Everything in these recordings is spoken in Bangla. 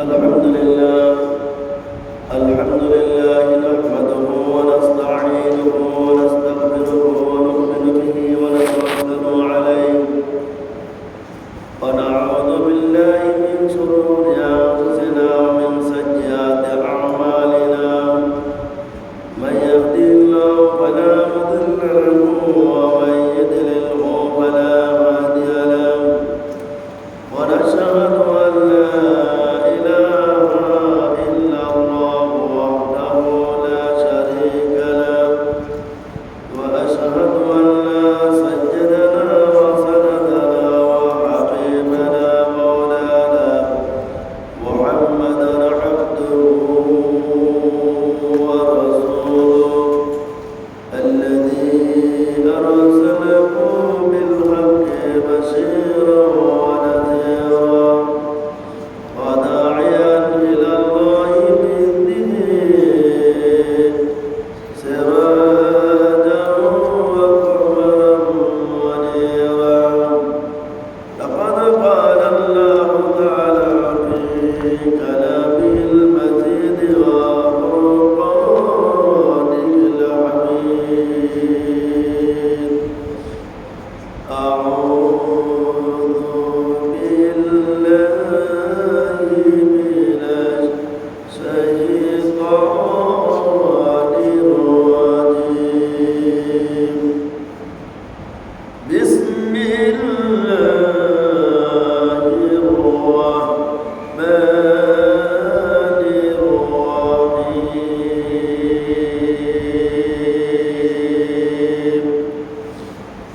الحمد لله. الحمد لله نحمده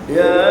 Yeah.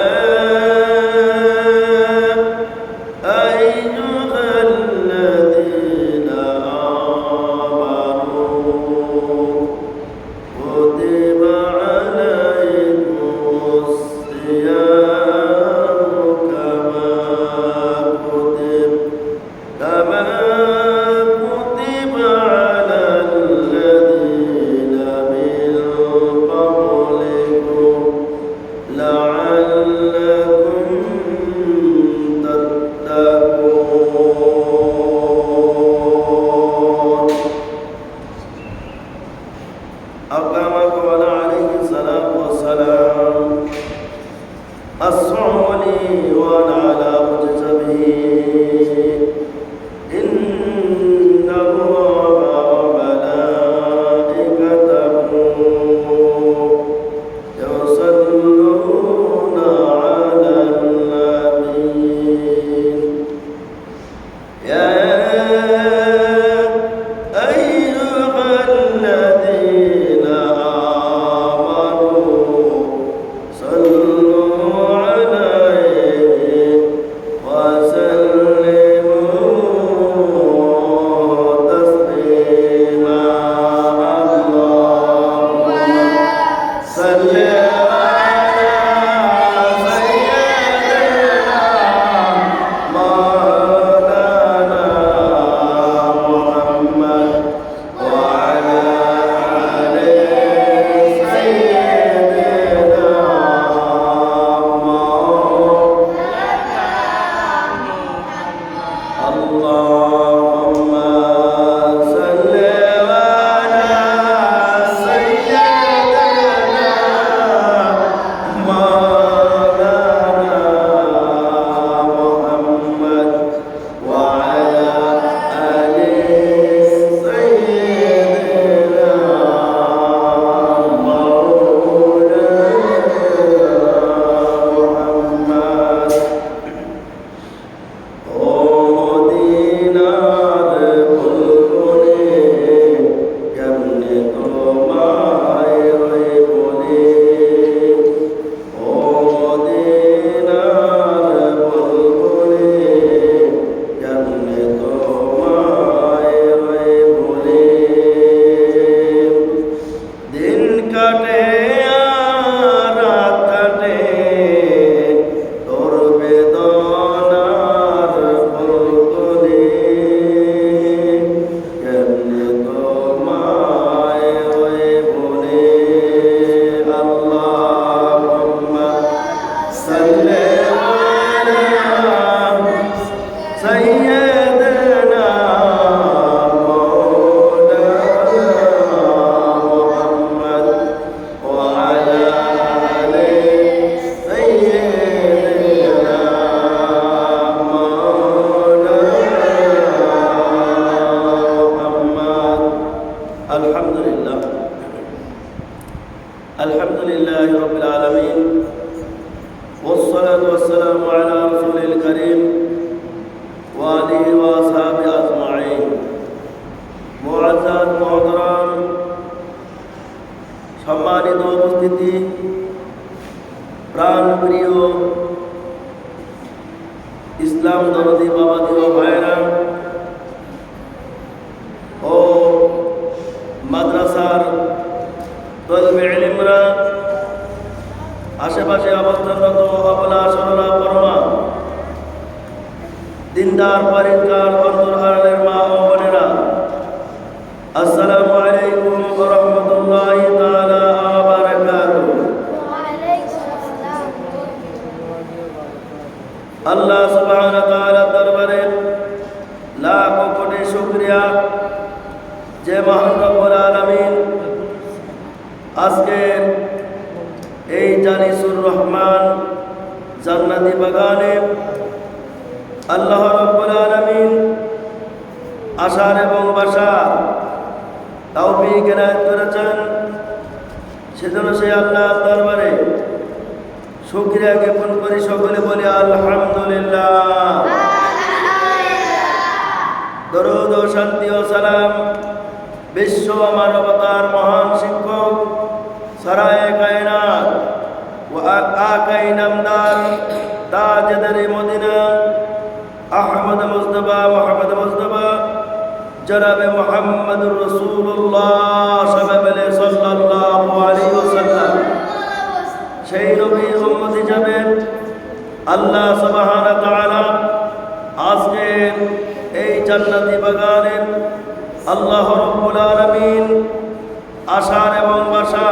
لله رب العالمين والصلاة والسلام على رسول الكريم وآله وأصحابه أجمعين معزز محترم সম্মানিত উপস্থিতি প্রাণ প্রিয় ইসলাম দরদি বাবাদি ও ভাইরা আশেপাশে অবস্থানরত অবলা সরলা পরমা। দিনদার পরিষ্কার অন্তর আড়ালের মা ও বোনেরা, আসসালামু আলাইকুম রাহমাতুল্লাহি তাআলা আল্লাহ সুবহানাহু ওয়া তাআলার দরবারে লাখ কোটি শুকরিয়া। যে মহান রব্বুল আলামিন আজকে এই জানিসুর রহমান জান্নাতি বাগানে আল্লাহ রব্বুল আলামিন আশার এবং বাসার তৌফিক এনায়েত করেছেন। সেজন্য সে আল্লাহ দরবারে শুক্রিয়া জ্ঞাপন করি সকলে বলি আলহামদুলিল্লাহ। দরুদ ও শান্তি ও সালাম বিশ্ব মানবতার মহান শিক্ষক সরায় কায়নাত ও আকাই নামদার তাজদারি Medina. Ahmad Mustafa Muhammad Mustafa জনাবে মোহাম্মদুর রসুল্লাহ সাল্লাল্লাহু আলাইহি ওয়াসাল্লাম। সেই নবীর উম্মত হিসাবে আল্লাহ সুবহানাহু ওয়া তাআলা আজকে এই জান্নাতি বাগানে আল্লাহ রাব্বুল আলামিন আশার এবং বাসা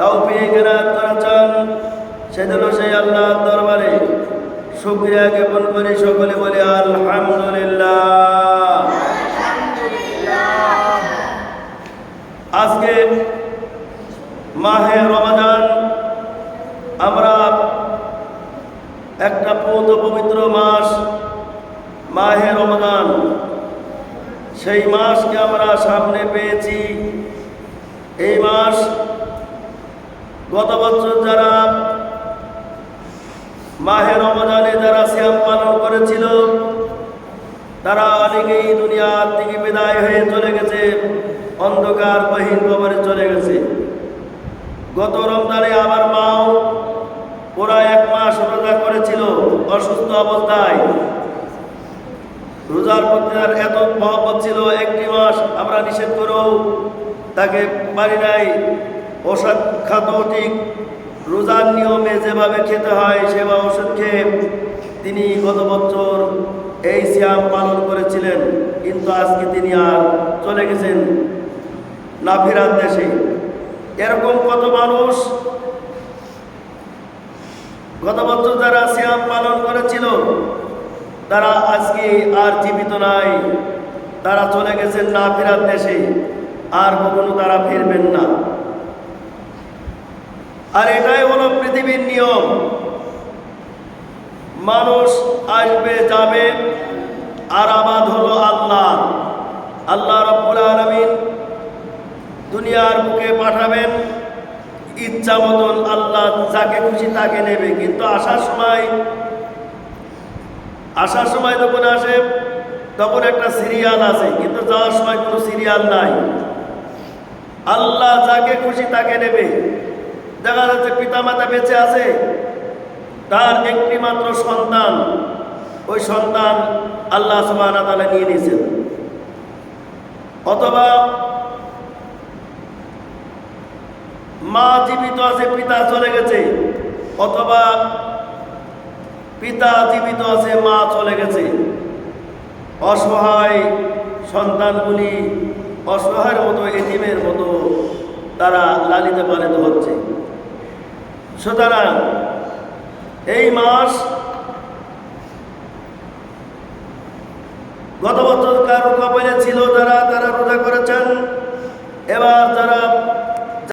তৌফিক এনায়েত করেছেন। সেজন্য সেই দরবারে শুকরিয়া জ্ঞাপন করি সকলে বলি আলহামদুলিল্লাহ। আজকে মাহে রমাদান আমরা একটা পৌত পবিত্র মাস মাহে রমাদান। সেই মাসকে আমরা সামনে পেয়েছি। এই মাস গত বছর যারা মাহে রমাদানে যারা শ্যাম পালন করেছিল, তারা অনেকেই দুনিয়ার থেকে বিদায় হয়ে চলে গেছে, অন্ধকার বহিন কবরে চলে গেছে। গত রমজানে আমার মাও ওরা এক মাস রোজা করেছিল অসুস্থ অবস্থায়। রোজার প্রতি তার এত মহব্বত ছিল, একটি মাস আমরা নিষেধ করেও তাকে পারি নাই। ওষুধ খাত ঠিক রোজার নিয়মে যেভাবে খেতে হয়, সেভাবে ওষুধ খেয়ে তিনি গত বছর এই শ্যাম পালন করেছিলেন। কিন্তু আজকে তিনি আর চলে গেছেন না ফেরার দেশে। এরকম কত মানুষ গত বছর যারা শ্যাম পালন করেছিল, তারা আজকে আর জীবিত নাই। তারা চলে গেছেন না ফেরার দেশে। আর কখনো তারা ফিরবেন না। আর এটাই হলো পৃথিবীর নিয়ম। মানুষ আসবে, যাবে আর আবাদ হলো আল্লাহ। আল্লাহ রব্বুল আলমিন দুনিয়ার বুকে পাঠাবেন, ইচ্ছা মতন আল্লাহ যাকে খুশি তাকে নেবে। কিন্তু আসার সময় আসার সময় যখন আসে, তখন একটা সিরিয়াল আছে, কিন্তু যাওয়ার সময় কোনো সিরিয়াল নাই। আল্লাহ যাকে খুশি তাকে নেবে। দেখা যাচ্ছে পিতামাতা বেঁচে আছে। তার একটি মাত্র সন্তান, ওই সন্তান আল্লাহ সুবাহ নিয়ে নিয়েছেন। অথবা মা জীবিত আছে, পিতা চলে গেছে। অথবা পিতা জীবিত আছে, মা চলে গেছে। অসহায় সন্তানগুলি অসহায়ের মতো এটিমের মতো তারা লালিত পালিত হচ্ছে। সুতরাং এই মাস গত বছর কারও কপালে ছিল যারা তারা রোজা করেছেন। এবার যারা